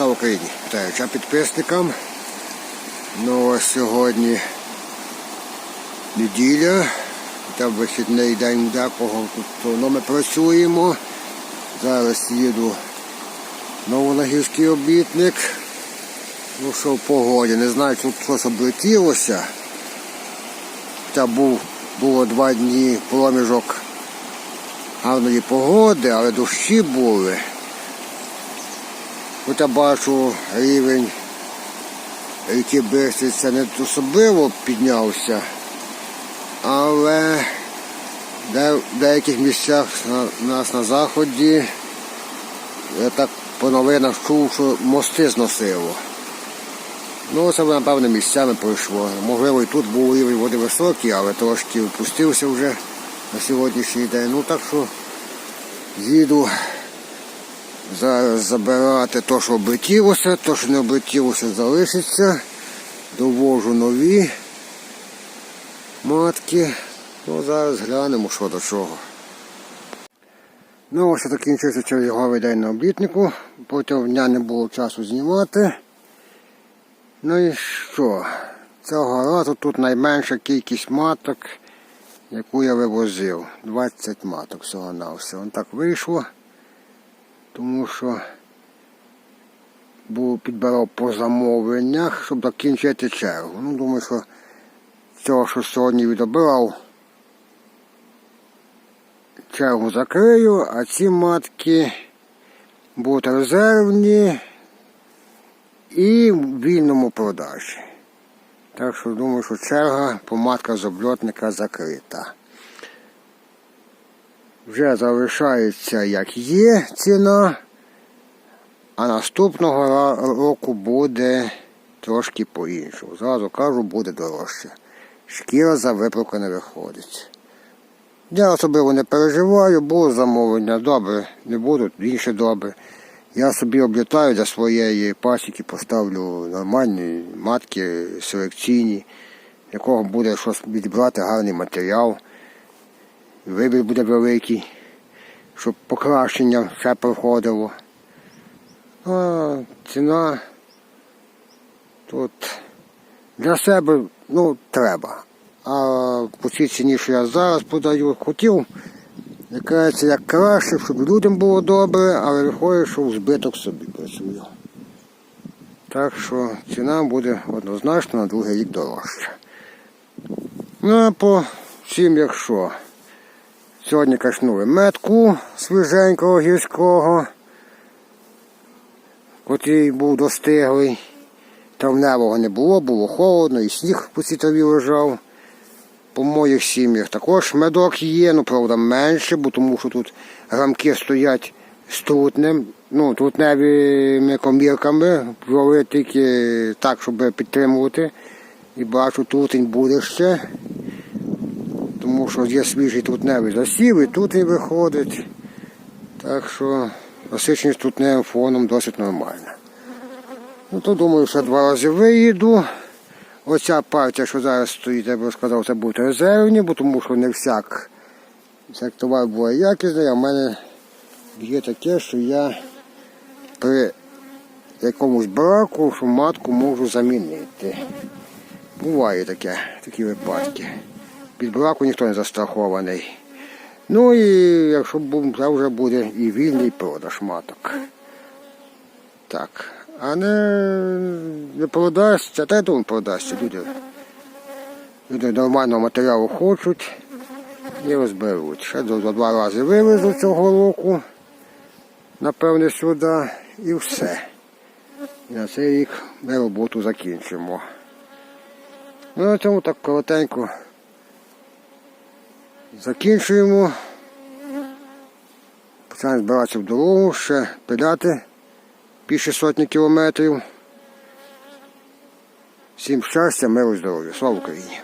Слава Україні! Вітаю а підписникам. Ну сьогодні неділя, та вихідний день декого тут давно ми працюємо. Зараз їду на обітник. Ну що в погоді, не знаю, тут щось облетілося. Та був, було два дні проміжок гарної погоди, але дощі були. Я бачу рівень ріки Бистиця не особливо піднявся, але в деяких місцях у нас на заході я так по новинах чув, що мости зносило. Ну, це напевно місцями пройшло. Можливо, і тут був рівень води високий, але трошки впустився вже на сьогоднішній день. Ну так що їду зараз забирати те, що облетілося, те, що не облетілося, залишиться. Довожу нові матки. Ну, зараз глянемо, що до чого. Ну, ось закінчився черговий день на облітнику. Протягом дня не було часу знімати. Ну і що? Цього разу тут найменша кількість маток, яку я вивозив. 20 маток всього на все. Вон так вийшло тому що був підбирав по замовленнях, щоб закінчити чергу. Ну, думаю, що цього, що сьогодні відобрав, чергу закрию, а ці матки будуть резервні і в вільному продажі. Так що думаю, що черга по матках з обльотника закрита вже залишається як є ціна, а наступного року буде трошки по-іншому. Зразу кажу, буде дорожче. Шкіра за виплука не виходить. Я особливо не переживаю, було замовлення, добре, не буду, інше добре. Я собі облітаю для своєї пасіки, поставлю нормальні матки селекційні, якого буде щось відбрати гарний матеріал вибір буде великий, щоб покращення все проходило. А ціна тут для себе ну, треба. А по цій ціні, що я зараз подаю, хотів, якраз як краще, щоб людям було добре, але виходить, що в збиток собі працюю. Так що ціна буде однозначно на другий рік дорожча. Ну а по всім, якщо. Сьогодні качнули метку свіженького гірського, котрий був достиглий. Травневого не було, було холодно, і сніг по цій лежав. По моїх сім'ях також медок є, ну правда менше, бо тому що тут рамки стоять з трутнем, ну, трутневими комірками, провели тільки так, щоб підтримувати. І бачу, трутень буде ще тому що є свіжий трутневий засів і тут він виходить. Так що насиченість трутневим фоном досить нормальна. Ну то думаю, що два рази виїду. Оця партія, що зараз стоїть, я би сказав, це будуть резервні, бо тому що не всяк, всяк товар був якісний, а в мене є таке, що я при якомусь браку, що матку можу замінити. Буває таке, такі випадки. Від браку ніхто не застрахований. Ну і якщо це вже буде і вільний продаж маток. Так. А не, не продасться, та я думаю, продасться. Люди, люди нормального матеріалу хочуть і розберуть. Ще до два рази вивезу цього року, напевне, сюди і все. І на цей рік ми роботу закінчимо. Ну на цьому так коротенько. Закінчуємо. Починаємо збиратися в дорогу, ще пиляти більше сотні кілометрів. Всім щастя, миру, здоров'я. Слава Україні!